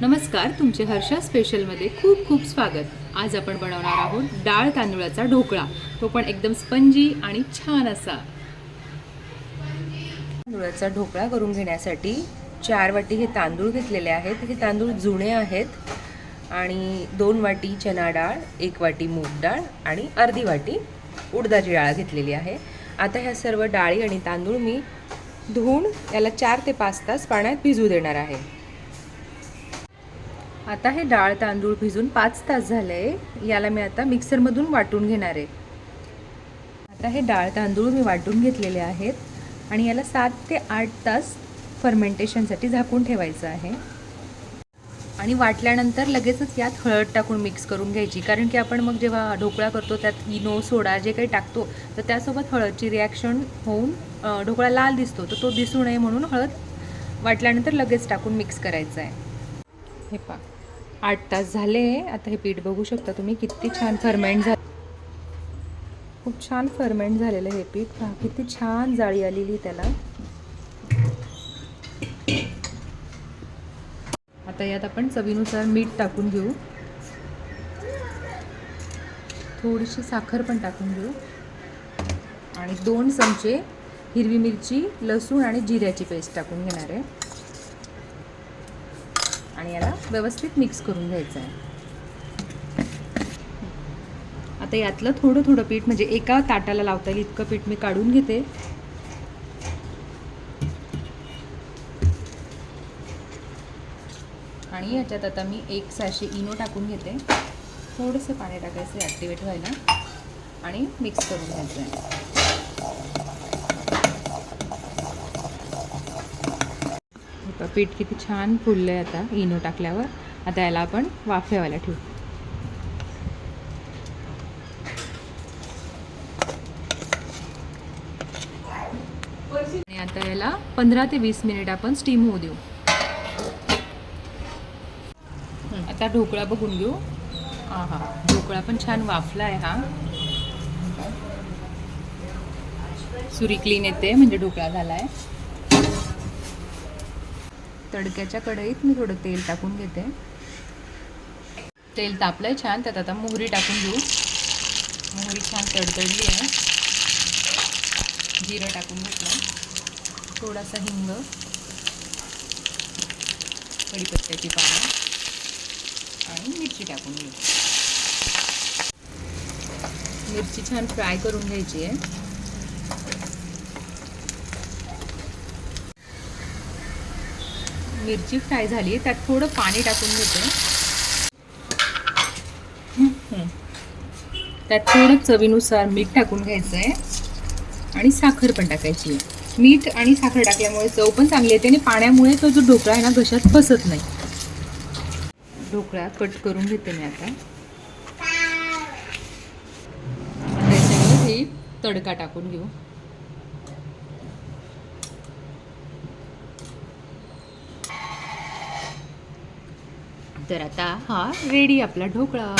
नमस्कार तुमचे हर्षा स्पेशलमध्ये खूप खूप स्वागत. आज आपण बनवणार आहोत डाळ तांदूळाचा ढोकळा. तो पण एकदम स्पंजी आणि छान असा. तांदूळाचा ढोकळा करून घेण्यासाठी चार वाटी हे तांदूळ घेतलेले आहेत. हे तांदूळ जुने आहेत आणि दोन वाटी चना डाळ एक वाटी मूग डाळ आणि अर्धी वाटी उडदाची डाळ घेतलेली आहे. आता ह्या सर्व डाळी आणि तांदूळ मी धुवून याला चार ते पाच तास पाण्यात भिजू देणार आहे. आता हे डाळ तांदूळ भिजून पाच तास झाले याला मी आता मिक्सरमधून वाटून घेणार आहे. आता हे डाळ तांदूळ मी वाटून घेतलेले आहेत आणि याला सात ते आठ तास फर्मेंटेशनसाठी झाकून ठेवायचं आहे. आणि वाटल्यानंतर लगेचच यात हळद टाकून मिक्स करून घ्यायची. कारण की आपण मग जेव्हा ढोकळा करतो त्यात इनो सोडा जे काही टाकतो तर त्यासोबत हळदची रिॲक्शन होऊन ढोकळा लाल दिसतो. तर तो दिसू नये म्हणून हळद वाटल्यानंतर लगेच टाकून मिक्स करायचा आहे. हे पा आठ तास झाले आता हे पीठ बघू शकता तुम्ही किती छान फर्मेंट झालं. खूप छान फर्मेंट झालेलं हे पीठ. पहा किती छान जाळी आलेली त्याला. आता यात आपण चवीनुसार मीठ टाकून घेऊ. थोडीशी साखर पण टाकून घेऊ. आणि दोन चमचे हिरवी मिरची लसूण आणि जिऱ्याची पेस्ट टाकून घेणार आहे. आणि याला व्यवस्थित मिक्स करून घ्यायचं आहे आता यातलं थोडं थोडं पीठ म्हणजे एका ताटाला लावता येईल इतकं पीठ मी काढून घेते. आणि याच्यात आता मी एक सॅशे इनो टाकून घेते. थोडंसं पाणी टाकायचं ॲक्टिवेट व्हायला. आणि मिक्स करून घ्यायचं आहे पीठ किती छान फुललं आहे आता इनो टाकल्यावर. आता याला आपण वाफेवायला ठेवू. आणि आता याला पंधरा ते वीस मिनिट आपण स्टीम होऊ देऊ. आता ढोकळा बघून घेऊ. हा हा ढोकळा पण छान वाफला आहे हा. सुरी क्लीन येते म्हणजे ढोकळा झाला आहे तडक्याच्या कढईत मी थोडं तेल टाकून घेते. तेल तापलंय छान त्यात आता मोहरी टाकून घेऊ. मोहरी छान तडतडली आहे. जिरं टाकून घेतलं. थोडासा हिंग. कढीपत्त्याची पानं. आणि मिरची टाकून घेऊ. मिरची छान फ्राय करून घ्यायची आहे. मिरची फ्राय झाली. त्यात थोडं पाणी टाकून घेते. त्यात थोडं चवीनुसार मीठ टाकून घ्यायचं आहे आणि साखर पण टाकायची. आहे मीठ आणि साखर टाकल्यामुळे चव पण चांगली येते आणि पाण्यामुळे तो जो ढोकळा आहे ना घशात फसत नाही. ढोकळा कट करून घेते मी आता. त्याच्यामध्ये तडका टाकून घेऊ. तर आता हा रेडी आपला ढोकळा.